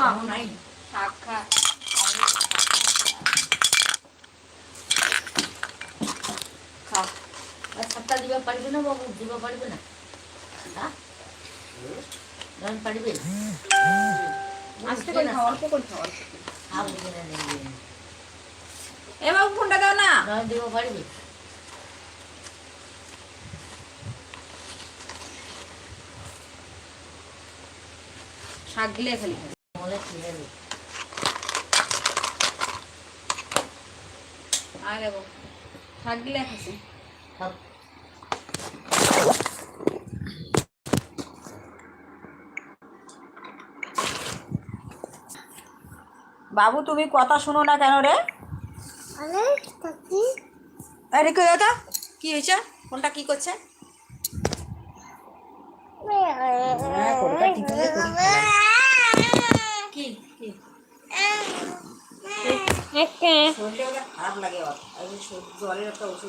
খাব নাই পারবে না বাবু দিবা পারবে না না এ বাবু ফোনটা দাও না দিবা পারবে শাক গিলে খালি গিলে খাসি খাও বাবু তুমি কথা শোনো না কেন রে? আরে দাদা কি? হয়েছে? ফোনটা কি করছে? কি কি? একটা খারাপ লাগে জলের একটা ওষুধ